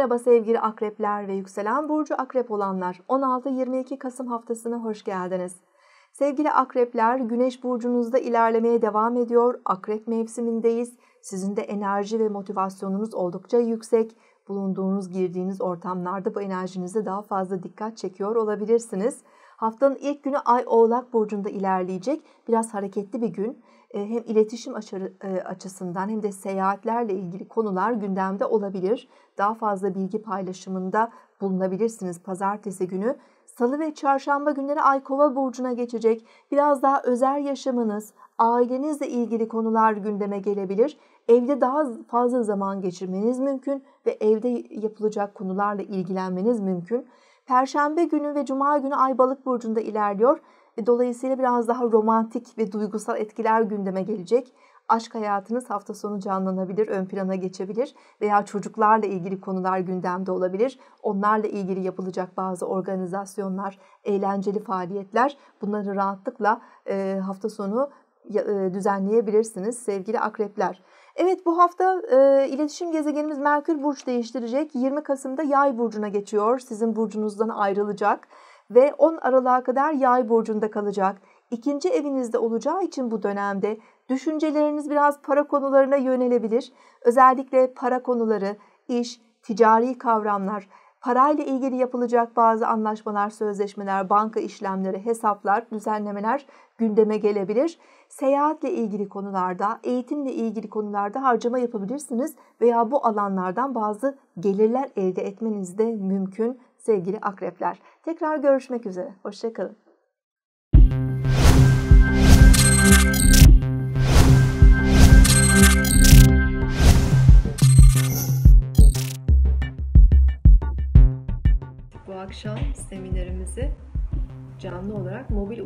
Merhaba sevgili akrepler ve yükselen burcu akrep olanlar. 16-22 Kasım haftasına hoş geldiniz. Sevgili akrepler, güneş burcunuzda ilerlemeye devam ediyor. Akrep mevsimindeyiz. Sizin de enerji ve motivasyonunuz oldukça yüksek. Bulunduğunuz, girdiğiniz ortamlarda bu enerjinize daha fazla dikkat çekiyor olabilirsiniz. Haftanın ilk günü Ay Oğlak Burcu'nda ilerleyecek. Biraz hareketli bir gün. E, hem iletişim e, açısından hem de seyahatlerle ilgili konular gündemde olabilir. Daha fazla bilgi paylaşımında bulunabilirsiniz pazartesi günü. Salı ve çarşamba günleri Ay Kova burcuna geçecek. Biraz daha özel yaşamınız, ailenizle ilgili konular gündeme gelebilir. Evde daha fazla zaman geçirmeniz mümkün ve evde yapılacak konularla ilgilenmeniz mümkün. Perşembe günü ve cuma günü Ay Balık burcunda ilerliyor. Dolayısıyla biraz daha romantik ve duygusal etkiler gündeme gelecek. Aşk hayatınız hafta sonu canlanabilir, ön plana geçebilir veya çocuklarla ilgili konular gündemde olabilir. Onlarla ilgili yapılacak bazı organizasyonlar, eğlenceli faaliyetler bunları rahatlıkla hafta sonu düzenleyebilirsiniz sevgili akrepler. Evet bu hafta e, iletişim gezegenimiz Merkür burç değiştirecek. 20 Kasım'da Yay burcuna geçiyor. Sizin burcunuzdan ayrılacak ve 10 Aralık'a kadar Yay burcunda kalacak. İkinci evinizde olacağı için bu dönemde düşünceleriniz biraz para konularına yönelebilir. Özellikle para konuları, iş, ticari kavramlar, parayla ilgili yapılacak bazı anlaşmalar, sözleşmeler, banka işlemleri, hesaplar, düzenlemeler gündeme gelebilir. Seyahatle ilgili konularda, eğitimle ilgili konularda harcama yapabilirsiniz veya bu alanlardan bazı gelirler elde etmeniz de mümkün sevgili akrepler. Tekrar görüşmek üzere. Hoşçakalın. Bu akşam seminerimizi canlı olarak mobil